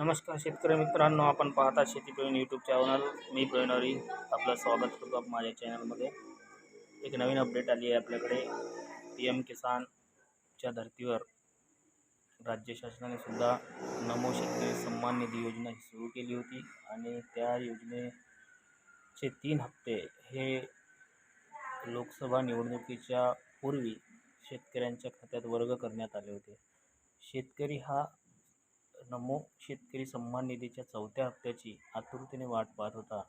नमस्कार शेतकरी मित्रांनो आपण पाहता शेती प्रवीण यूट्यूब चॅनल मी प्रवीणरी आपलं स्वागत करतो माझ्या चॅनलमध्ये एक नवीन अपडेट आली आहे आपल्याकडे. पी एम किसानच्या धर्तीवर राज्य शासनाने सुद्धा नमो शेतकरी सन्मान निधी योजना ही सुरू केली होती आणि त्या योजनेचे तीन हप्ते हे लोकसभा निवडणुकीच्या पूर्वी शेतकऱ्यांच्या खात्यात वर्ग करण्यात आले होते. शेतकरी हा नमो शेतकरी सन्मान निधीच्या चौथ्या हप्त्याची आतुरतेने वाट पाहत होता.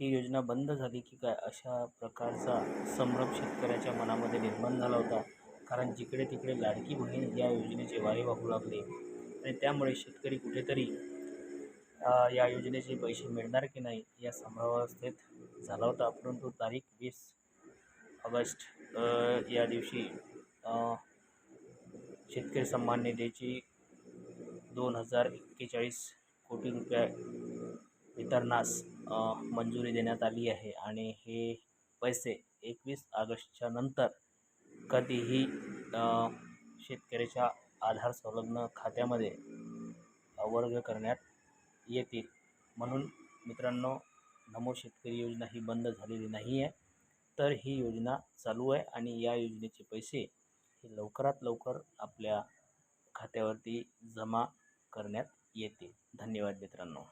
ही योजना बंद झाली की काय अशा प्रकारचा संभ्रम शेतकऱ्याच्या मनामध्ये निर्माण झाला होता. कारण जिकडे तिकडे लाडकी बहीण या योजनेचे वारे वाहू लागले. आणि त्यामुळे शेतकरी कुठेतरी या योजनेचे पैसे मिळणार की नाही या संभ्रमावस्थेत झाला होता. परंतु तारीख वीस ऑगस्ट या दिवशी शेतकरी सन्मान निधीची दोन हजार एक्केचाळीस कोटी रुपये वितरणास मंजुरी देण्यात आली आहे. आणि हे पैसे एकवीस ऑगस्टच्या नंतर कधीही शेतकऱ्याच्या आधार संलग्न खात्यामध्ये वर्ग करण्यात येतील. म्हणून मित्रांनो नमो शेतकरी योजना ही बंद झालेली नाही आहे तर ही योजना चालू आहे आणि या योजनेचे पैसे हे लवकरात लवकर आपल्या खात्यावरती जमा करण्यात येतील. धन्यवाद मित्रांनो.